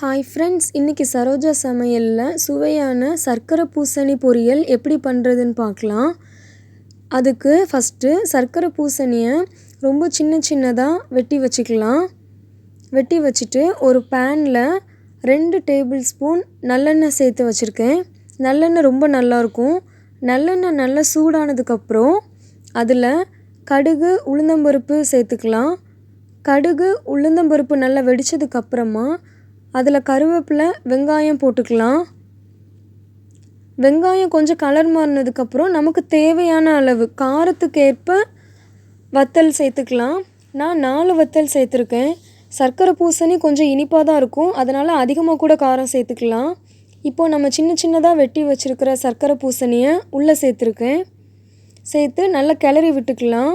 Hi friends இன்றைக்கி சரோஜா சமையலில் சுவையான சர்க்கரை பூசணி பொரியல் எப்படி பண்ணுறதுன்னு பார்க்கலாம். அதுக்கு ஃபஸ்ட்டு சர்க்கரை பூசணியை ரொம்ப சின்ன சின்னதாக வெட்டி வச்சுக்கலாம். வெட்டி வச்சுட்டு ஒரு பேனில் ரெண்டு டேபிள் ஸ்பூன் நல்லெண்ணெய் சேர்த்து வச்சுருக்கேன். நல்லெண்ணெய் ரொம்ப நல்லாயிருக்கும் நல்லெண்ணெய் நல்லா சூடானதுக்கப்புறம் அதில் கடுகு உளுந்தம்பருப்பு சேர்த்துக்கலாம். கடுகு உளுந்தம்பருப்பு நல்லா வெடித்ததுக்கப்புறமா அதில் கருவேப்பிலை வெங்காயம் போட்டுக்கலாம். வெங்காயம் கொஞ்சம் கலர் மாறினதுக்கப்புறம் நமக்கு தேவையான அளவு காரத்துக்கு ஏற்ப வத்தல் சேர்த்துக்கலாம். நான் நாலு வத்தல் சேர்த்துருக்கேன். சர்க்கரை பூசணி கொஞ்சம் இனிப்பாக தான் இருக்கும். அதனால் அதிகமாக கூட காரம் சேர்த்துக்கலாம். இப்போது நம்ம சின்ன சின்னதாக வெட்டி வச்சுருக்கிற சர்க்கரை பூசணியை உள்ளே சேர்த்துருக்கேன். சேர்த்து நல்லா கிளறி விட்டுக்கலாம்.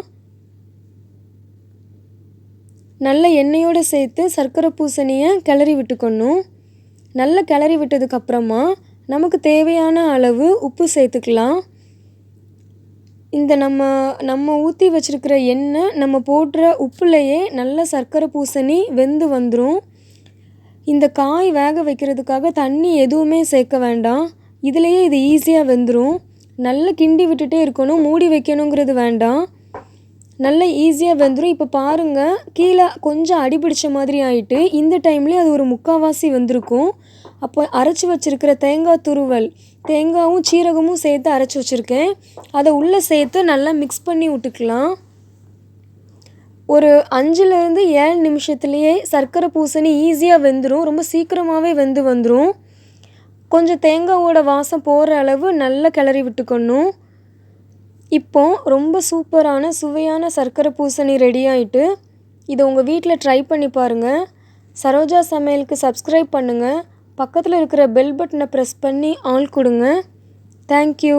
நல்ல எண்ணெயோடு சேர்த்து சர்க்கரை பூசணியை கிளறி விட்டுக்கணும். நல்லா கிளறி விட்டதுக்கப்புறமா நமக்கு தேவையான அளவு உப்பு சேர்த்துக்கலாம். இந்த நம்ம நம்ம ஊற்றி வச்சுருக்கிற எண்ணெய் நம்ம போடுற உப்புலையே நல்ல சர்க்கரை பூசணி வெந்து வந்துடும் இந்த காய் வேக வைக்கிறதுக்காக தண்ணி எதுவுமே சேர்க்க வேண்டாம். இதுலேயே இது ஈஸியாக வெந்துடும் நல்லா கிண்டி விட்டுட்டே இருக்கணும் மூடி வைக்கணுங்கிறது வேண்டாம். நல்லா ஈஸியாக வெந்துடும் இப்போ பாருங்கள் கீழே கொஞ்சம் அடி பிடிச்ச மாதிரி ஆகிட்டு இந்த டைம்லேயே அது ஒரு முக்கால்வாசி வந்திருக்கும். அப்போ அரைச்சி வச்சுருக்கிற தேங்காய் துருவல் தேங்காயும் சீரகமும் சேர்த்து அரைச்சி வச்சுருக்கேன். அதை உள்ளே சேர்த்து நல்லா மிக்ஸ் பண்ணி விட்டுக்கலாம். ஒரு அஞ்சுலேருந்து ஏழு நிமிஷத்துலேயே சர்க்கரை பூசணி ஈஸியாக வெந்துடும் ரொம்ப சீக்கிரமாகவே வெந்து வந்துடும் கொஞ்சம் தேங்காவோட வாசம் போகிற அளவு நல்லா கிளறி விட்டுக்கணும். இப்போ ரொம்ப சூப்பரான சுவையான சர்க்கரை பூசணி ரெடி ஆகிட்டு இதை உங்கள் வீட்டில் ட்ரை பண்ணி பாருங்கள் சரோஜா சமையலுக்கு சப்ஸ்கிரைப் பண்ணுங்கள் பக்கத்தில் இருக்கிற பெல் பட்டனை ப்ரெஸ் பண்ணி ஆல் கொடுங்க. தேங்க்யூ